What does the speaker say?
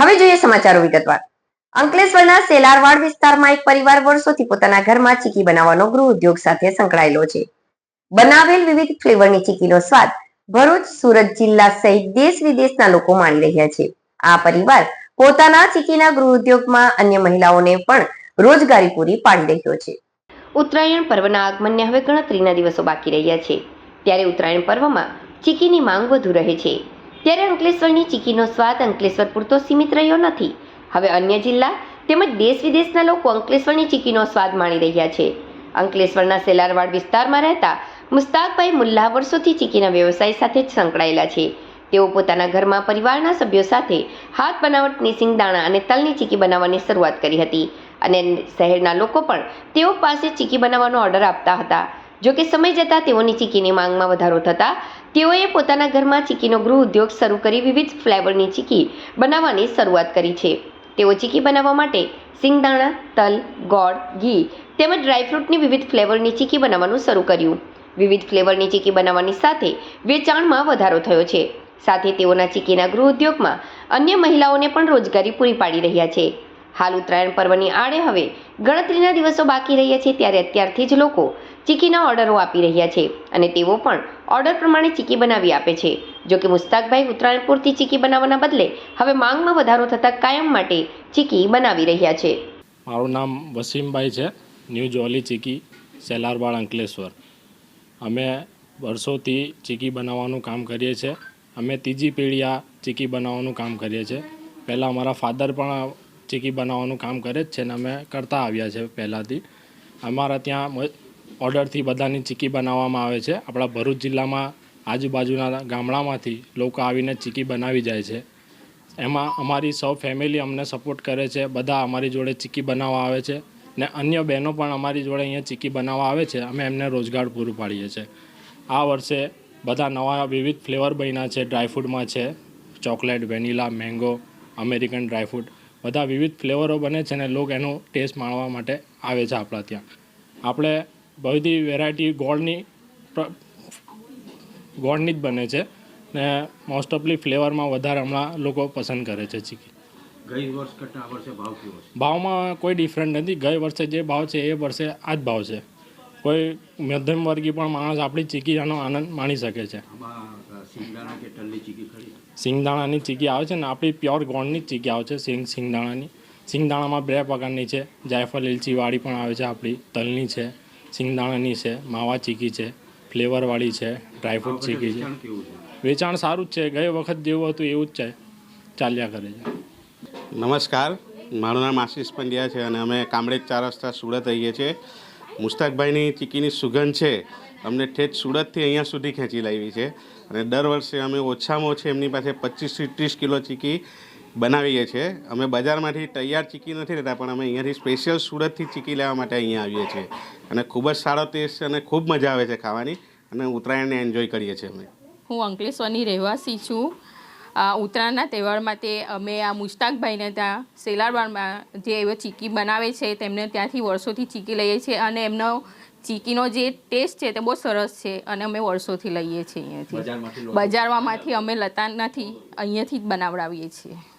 હવે જોઈએ સમાચારો વિગતવાર. અંકલેશ્વરના સેલારવાડ વિસ્તારમાં એક પરિવાર વર્ષોથી પોતાના ઘરમાં ચીકી બનાવવાનો ગૃહ ઉદ્યોગ સાથે સંકળાયેલો છે. બનાવેલ વિવિધ ફ્લેવરની ચીકીનો સ્વાદ ભરૂચ, સુરત જિલ્લા સહિત દેશ વિદેશના લોકો માણી રહ્યા છે. આ પરિવાર પોતાના ચીકીના ગૃહ ઉદ્યોગમાં અન્ય મહિલાઓને પણ રોજગારી પૂરી પાડી રહ્યો છે. ઉત્તરાયણ પર્વના આગમનને હવે ગણતરીના દિવસો બાકી રહ્યા છે. ત્યારે ઉત્તરાયણ પર્વમાં ચીકીની માંગ વધુ રહે છે. ત્યારે અંકલેશ્વરની ચીકીનો સ્વાદ અંકલેશ્વર પૂરતો સીમિત રહ્યો નથી. હવે અન્ય જિલ્લા તેમજ દેશ વિદેશના લોકો અંકલેશ્વરની ચીકીનો સ્વાદ માણી રહ્યા છે. અંકલેશ્વરના સેલારવાડ વિસ્તારમાં રહેતા મુસ્તાકભાઈ મુલ્લા વર્ષોથી ચીકીના વ્યવસાય સાથે જ સંકળાયેલા છે. તેઓ પોતાના ઘરમાં પરિવારના સભ્યો સાથે હાથ બનાવટની સિંગદાણા અને તલની ચીકી બનાવવાની શરૂઆત કરી હતી અને શહેરના લોકો પણ તેઓ પાસે ચીકી બનાવવાનો ઓર્ડર આપતા હતા. જો કે સમય જતાં તેઓની ચીકીની માંગમાં વધારો થતાં તેઓએ પોતાના ઘરમાં ચીકીનો ગૃહ ઉદ્યોગ શરૂ કરી વિવિધ ફ્લેવરની ચીકી બનાવવાની શરૂઆત કરી છે. તેઓ ચીકી બનાવવા માટે સિંગદાણા, તલ, ગોળ, ઘી તેમજ ડ્રાયફ્રૂટની વિવિધ ફ્લેવરની ચીકી બનાવવાનું શરૂ કર્યું. વિવિધ ફ્લેવરની ચીકી બનાવવાની સાથે વેચાણમાં વધારો થયો છે. સાથે તેઓના ચીકીના ગૃહ ઉદ્યોગમાં અન્ય મહિલાઓને પણ રોજગારી પૂરી પાડી રહ્યા છે. હાલ ઉત્તરાયણ પર્વની આડે હવે ગણતરીના દિવસો બાકી રહ્યા છે ત્યારે અત્યારથી જ લોકો ચીકીના ઓર્ડરો આપી રહ્યા છે અને તેઓ પણ ઓર્ડર પ્રમાણે ચીકી બનાવી આપે છે. જોકે મુસ્તાકભાઈ ઉત્તરાયણ પૂરતી ચીકી બનાવવાના બદલે હવે માંગમાં વધારો થતાં કાયમ માટે ચીકી બનાવી રહ્યા છે. મારું નામ વસીમભાઈ છે. ન્યૂ જોલી ચીકી, સેલારબાળ અંકલેશ્વર. અમે વર્ષોથી ચીકી બનાવવાનું કામ કરીએ છીએ. અમે ત્રીજી પેઢી આ ચીકી બનાવવાનું કામ કરીએ છીએ. પહેલાં અમારા ફાધર પણ ચીકી બનાવવાનું કામ કરે જ છે ને અમે કરતા આવ્યા છે પહેલાંથી. અમારા ત્યાં ઓર્ડરથી બધાની ચીકી બનાવવામાં આવે છે. આપણા ભરૂચ જિલ્લામાં આજુબાજુના ગામડામાંથી લોકો આવીને ચીકી બનાવી જાય છે. એમાં અમારી સૌ ફેમિલી અમને સપોર્ટ કરે છે. બધા અમારી જોડે ચીકી બનાવવા આવે છે ને અન્ય બહેનો પણ અમારી જોડે અહીંયા ચીકી બનાવવા આવે છે. અમે એમને રોજગાર પૂરું પાડીએ છીએ. આ વર્ષે બધા નવા વિવિધ ફ્લેવર બન્યા છે. ડ્રાયફ્રૂટમાં છે, chocolate, vanilla, mango, American dry fruit બધા વિવિધ ફ્લેવરો બને છે ને લોકો એનો ટેસ્ટ માણવા માટે આવે છે આપણા ત્યાં. આપણે બધી વેરાયટી ગોળની ગોળની જ બને છે. ને મોસ્ટ ઓફલી ફ્લેવરમાં વધારે હમણાં લોકો પસંદ કરે છે ચીકી. ગઈ વર્ષ કરતાં આ વર્ષે ભાવ કેવો છે? ભાવમાં કોઈ ડિફરન્ટ નથી. ગઈ વર્ષે જે ભાવ છે એ વર્ષે આ જ ભાવ છે. કોઈ મધ્યમ વર્ગી પણ માણસ આપણી ચીકીનો આનંદ માણી શકે છે. સિંગદાણાની ચીકી આવે છે ને આપણી પ્યોર ગોળની જ ચીકી આવે છે સિંગ સિંગદાણાની. સિંગદાણામાં બે પ્રકારની છે. જાયફળ ઇલચીવાળી પણ આવે છે આપણી તલની છે. સિંગદાણાની છે માવા ચીકી છે ફ્લેવરવાળી છે ડ્રાયફ્રૂટ ચીકી છે. વેચાણ કેવું છે? વેચાણ સારું જ છે. ગઈ વખત જેવું હતું એવું જ છે. ચાલ્યા કરે છે. નમસ્કાર. મારું નામ આશીષ પંડ્યા છે અને અમે કામરેજ ચાર રસ્તા સુરત રહીએ છીએ. મુસ્તાકભાઈની ચીકીની સુગંધ છે. અમને ઠેઠ સુરતથી અહીંયા સુધી ખેંચી લાવી છે. અને દર વર્ષે અમે ઓછામાં ઓછી એમની પાસે પચીસથી ત્રીસ કિલો ચીકી બનાવીએ છીએ. અમે બજારમાંથી તૈયાર ચીકી નથી લેતા પણ અમે અહીંયાથી સ્પેશિયલ સુરતથી ચીકી લેવા માટે અહીંયા આવીએ છીએ. અને ખૂબ જ સારો ટેસ્ટ છે અને ખૂબ મજા આવે છે ખાવાની અને ઉત્તરાયણને એન્જોય કરીએ છીએ અમે. હું અંકલેશ્વરની રહેવાસી છું. આ ઉત્તરાયણના તહેવાર માટે અમે આ મુશ્તાકભાઈને ત્યાં સેલારબાણમાં જે એવો ચીકી બનાવે છે તેમને ત્યાંથી વર્ષોથી ચીકી લઈએ છીએ અને એમનો ચીકીનો જે ટેસ્ટ છે તે બહુ સરસ છે અને અમે વર્ષોથી લઈએ છીએ અહીંયાથી. બજારમાંથી બજારમાંથી અમે લતા નથી અહીંયાથી જ બનાવડાવીએ છીએ.